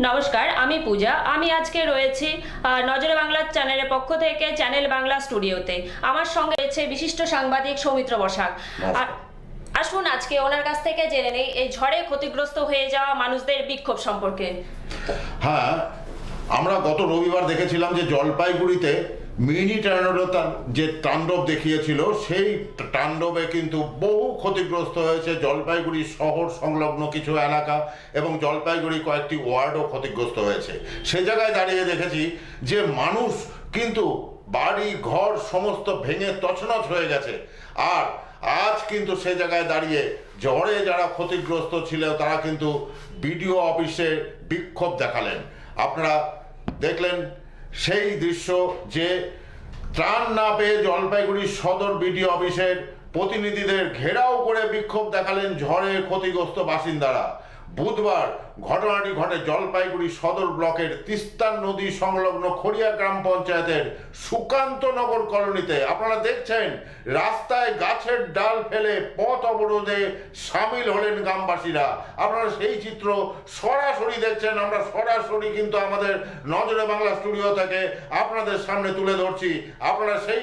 নমস্কার আমি পূজা। আমি আজকে রয়েছি নজরে বাংলার চ্যানেলের পক্ষ থেকে চ্যানেল বাংলা স্টুডিওতে। আমার সঙ্গে রয়েছে বিশিষ্ট সাংবাদিক সৌমিত্র বসাক। আর আসুন আজকে ওনার কাছ থেকে জেনে নেই এই ঝড়ে ক্ষতিগ্রস্ত হয়ে যাওয়া মানুষদের বিক্ষোভ সম্পর্কে। হ্যাঁ আমরা গত রবিবার দেখেছিলাম যে জলপাইগুড়িতে মিনি টর্নেডো তার যে তাণ্ডব দেখিয়েছিল, সেই তাণ্ডবে কিন্তু বহু ক্ষতিগ্রস্ত হয়েছে জলপাইগুড়ি শহর সংলগ্ন কিছু এলাকা এবং জলপাইগুড়ি কয়েকটি ওয়ার্ডও ক্ষতিগ্রস্ত হয়েছে। সে জায়গায় দাঁড়িয়ে দেখেছি যে মানুষ কিন্তু বাড়ি, ঘর সমস্ত ভেঙে তছনছ হয়ে গেছে। আর আজ কিন্তু সে জায়গায় দাঁড়িয়ে ঝড়ে যারা ক্ষতিগ্রস্ত ছিল, তারা কিন্তু বিডিও অফিসে বিক্ষোভ দেখালেন। আপনারা দেখলেন সেই দৃশ্য যে ত্রাণ না পেয়ে জলপাইগুড়ি সদর বিডিও অফিসের প্রতিনিধিদের ঘেরাও করে বিক্ষোভ দেখালেন ঝড়ে ক্ষতিগ্রস্ত বাসিন্দারা। বুধবার ঘটনাটি ঘটে জলপাইগুড়ি সদর ব্লকের তিস্তান নদী সংলগ্ন খড়িয়া গ্রাম পঞ্চায়েতের সুকান্তনগর কলোনিতে। আপনারা দেখছেন, রাস্তায় গাছের ডাল ফেলে পথ অবরোধে সামিল হলেন গ্রামবাসীরা। আপনারা সেই চিত্র সরাসরি দেখছেন, আমরা সরাসরি কিন্তু আমাদের নজরে বাংলা স্টুডিও থেকে আপনাদের সামনে তুলে ধরছি। আপনারা সেই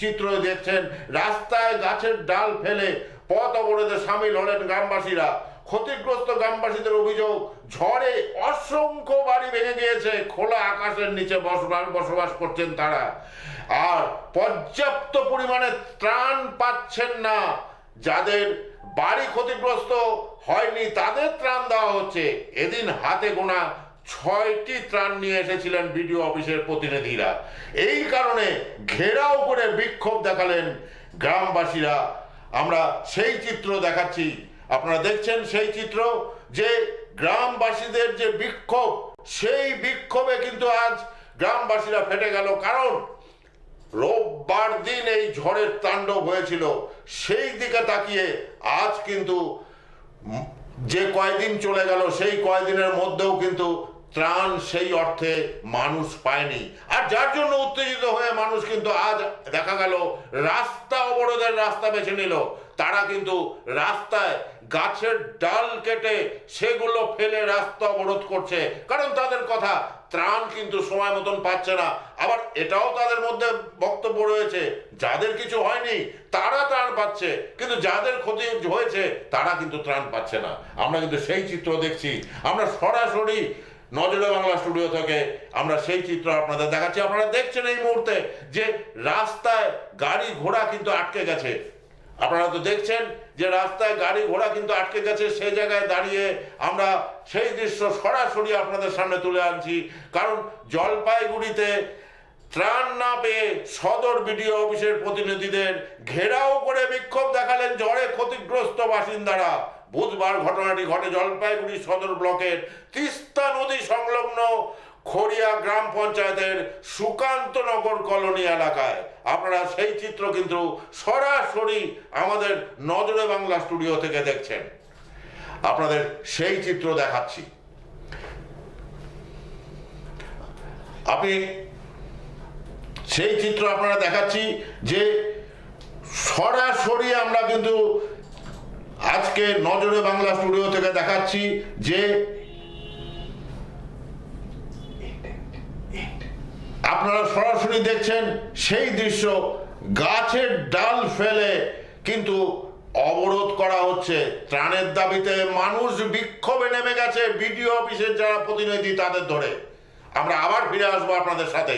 চিত্র দেখছেন, রাস্তায় গাছের ডাল ফেলে পথ অবরোধে সামিল হলেন গ্রামবাসীরা। ক্ষতিগ্রস্ত গ্রামবাসীদের অভিযোগ, ঝড়ে অসংখ্য বাড়ি ভেঙে গিয়েছে, খোলা আকাশের নিচে বসবাস বসবাস করছেন তারা। আর পর্যাপ্ত পরিমাণে ত্রাণ পাচ্ছেন না। যাদের বাড়ি ক্ষতিগ্রস্ত হয়নি, তাদের ত্রাণ দেওয়া হচ্ছে। এদিন হাতে গোনা ছয়টি ত্রাণ নিয়ে এসেছিলেন বিডিও অফিসের প্রতিনিধিরা। এই কারণে ঘেরাও করে বিক্ষোভ দেখালেন গ্রামবাসীরা। আমরা সেই চিত্র দেখাচ্ছি। আপনারা দেখছেন সেই চিত্র যে গ্রামবাসীদের যে বিক্ষোভ, সেই বিক্ষোভে কিন্তু আজ গ্রামবাসীরা ফেটে গেল। কারণ রোববার দিন এই ঝড়ের তাণ্ডব হয়েছিল। সেই দিকে তাকিয়ে আজ কিন্তু যে কয়দিন চলে গেল, সেই কয়দিনের মধ্যেও কিন্তু ত্রাণ সেই অর্থে মানুষ পায়নি। আর যার জন্য উত্তেজিত হয়ে মানুষ কিন্তু আজ দেখা গেল, রাস্তা অবরোধের রাস্তা বেছে নিল। তারা কিন্তু রাস্তায় গাছের ডাল কেটে সেগুলো ফেলে রাস্তা অবরোধ করছে। কারণ তাদের কথা, ত্রাণ কিন্তু সময় মতন পাচ্ছে না। আবার এটাও তাদের মধ্যে বক্তব্য রয়েছে, যাদের কিছু হয়নি, তারা ত্রাণ পাচ্ছে। কিন্তু যাদের ক্ষতি হয়েছে, তারা কিন্তু ত্রাণ পাচ্ছে না। আমরা কিন্তু সেই চিত্র দেখছি। আমরা সরাসরি নজরে বাংলা স্টুডিও থেকে আমরা সেই চিত্র আপনাদের দেখাচ্ছি। আপনারা দেখছেন এই মুহূর্তে যে রাস্তায় গাড়ি ঘোড়া কিন্তু আটকে গেছে। আপনারা তো দেখছেন যে রাস্তায় গাড়ি ঘোড়া কিন্তু আটকে গেছে সেই জায়গায় দাঁড়িয়ে আমরা সেই দৃশ্য সরাসরি আপনাদের সামনে তুলে আনছি। কারণ জলপাইগুড়িতে ত্রাণ না পেয়ে সদর বিডিও অফিসের প্রতিনিধিদের ঘেরাও করে বিক্ষোভ দেখালেন ঝড়ে ক্ষতিগ্রস্ত বাসিন্দারা। বুধবার ঘটনাটি ঘটে জলপাইগুড়ি সদর ব্লকের তিস্তা নদী সংলগ্ন খড়িয়া গ্রাম পঞ্চায়েতের সুকান্তনগর কলোনি এলাকায়। আপনারা সেই চিত্র কিন্তু সরাসরি আমাদের নজরে বাংলা স্টুডিও থেকে দেখছেন। আপনাদের সেই চিত্র দেখাচ্ছি। আপনি সেই চিত্র আপনারা দেখাচ্ছি যে সরাসরি আমরা কিন্তু আজকে নজরে বাংলা স্টুডিও থেকে দেখাচ্ছি যে আপনারা সরাসরি দেখছেন সেই দৃশ্য। গাছের ডাল ফেলে কিন্তু অবরোধ করা হচ্ছে। ত্রাণের দাবিতে মানুষ বিক্ষোভে নেমে গেছে বিডিও অফিসের যারা প্রতিনিধি তাদের ধরে। আমরা আবার ফিরে আসব আপনাদের সাথে।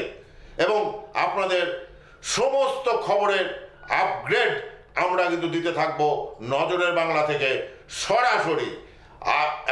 এবং আপনাদের সমস্ত খবরের আপগ্রেড আমরা কিন্তু দিতে থাকব নজরের বাংলা থেকে সরাসরি। আর